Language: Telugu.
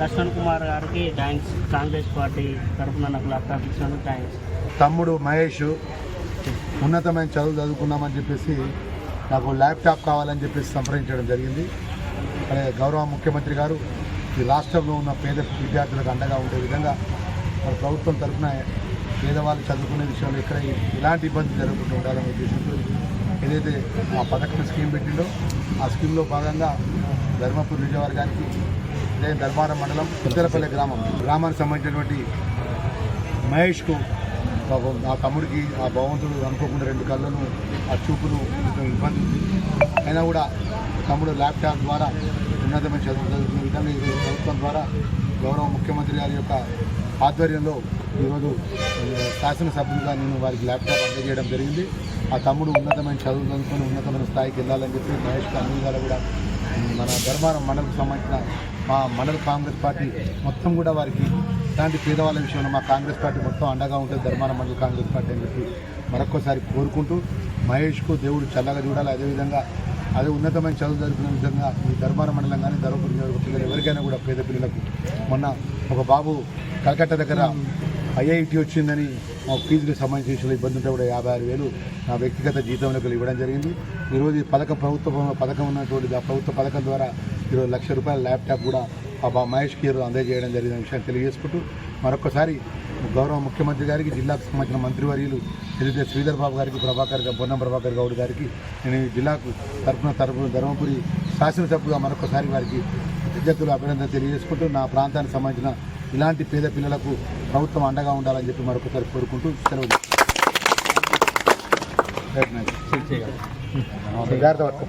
లక్ష్మణ్ కుమార్ గారికి థ్యాంక్స్. కాంగ్రెస్ పార్టీ తరఫున నాకు ల్యాప్టాప్ ఇచ్చాను థ్యాంక్స్. తమ్ముడు మహేష్ ఉన్నతమైన చదువు చదువుకున్నామని చెప్పేసి నాకు ల్యాప్టాప్ కావాలని చెప్పేసి సంప్రదించడం జరిగింది. అదే గౌరవ ముఖ్యమంత్రి గారు ఈ రాష్ట్రంలో ఉన్న పేద విద్యార్థులకు అండగా ఉండే విధంగా మన ప్రభుత్వం తరఫున పేదవాళ్ళు చదువుకునే విషయంలో ఎక్కడ ఎలాంటి ఇబ్బంది జరగకుండా ఉండాలనే ఉద్దేశంతో ఏదైతే ఆ పథకం స్కీమ్ పెట్టిందో ఆ స్కీమ్లో భాగంగా ధర్మపురి నియోజకవర్గానికి అదే ధర్మారం మండలం ఉత్తరపల్లి గ్రామం. గ్రామానికి సంబంధించినటువంటి మహేష్కు ఆ నా తమ్ముడికి ఆ భగవంతుడు అనుకోకుండా రెండు కళ్ళను ఆ చూపును ఇబ్బంది అయినా కూడా తమ్ముడు ల్యాప్టాప్ ద్వారా ఉన్నతమైన చదువు చదువుతున్న విధంగా ఈరోజు ప్రభుత్వం ద్వారా గౌరవ ముఖ్యమంత్రి గారి యొక్క ఆధ్వర్యంలో ఈరోజు శాసనసభ్యులుగా నేను వారికి ల్యాప్టాప్ అందజేయడం జరిగింది. ఆ తమ్ముడు ఉన్నతమైన చదువు చదువుకొని ఉన్నతమైన స్థాయికి వెళ్ళాలని చెప్పి మహేష్ అన్ని గారు కూడా మన ధర్మారం మండలకు సంబంధించిన మా మండల కాంగ్రెస్ పార్టీ మొత్తం కూడా వారికి ఇలాంటి పేదవాళ్ళ విషయంలో మా కాంగ్రెస్ పార్టీ మొత్తం అండగా ఉంటుంది ధర్మారం మండల కాంగ్రెస్ పార్టీ అని చెప్పి మరొక్కసారి కోరుకుంటూ మహేష్కు దేవుడు చల్లగా చూడాలి. అదేవిధంగా అదే ఉన్నతమైన చదువు జరుపుకునే విధంగా ఈ ధర్మాన మండలం కానీ ధర్మపురి పిల్లలు ఎవరికైనా కూడా పేద పిల్లలకు మొన్న ఒక బాబు కలకత్తా దగ్గర ఐఐటి వచ్చిందని మా ఫీజుకి సంబంధించిన విషయంలో ఇబ్బంది ఉంటే కూడా యాభై ఆరు వేలు నా వ్యక్తిగత జీతంలోకి ఇవ్వడం జరిగింది. ఈరోజు ఈ పథకం ప్రభుత్వ పథకం ఉన్నటువంటి ఆ ప్రభుత్వ పథకం ద్వారా ఈరోజు లక్ష రూపాయల ల్యాప్టాప్ కూడా ఆ మహేష్ మహేష్కి అందజేయడం జరిగిన విషయాన్ని తెలియజేసుకుంటూ మరొకసారి గౌరవ ముఖ్యమంత్రి గారికి జిల్లాకు సంబంధించిన మంత్రివర్యులు ఏదైతే శ్రీధర్ బాబు గారికి ప్రభాకర్ గా- ప్రభాకర్ గౌడ్ గారికి నేను జిల్లాకు తరఫున తరఫున ధర్మపురి శాసనసభ్యుగా మరొకసారి వారికి విద్యార్థులు అభినందన తెలియజేసుకుంటూ నా ప్రాంతానికి సంబంధించిన ఇలాంటి పేద పిల్లలకు ప్రభుత్వం అండగా ఉండాలని చెప్పి మరొకసారి కోరుకుంటూ సెలవు. జాగ్రత్త.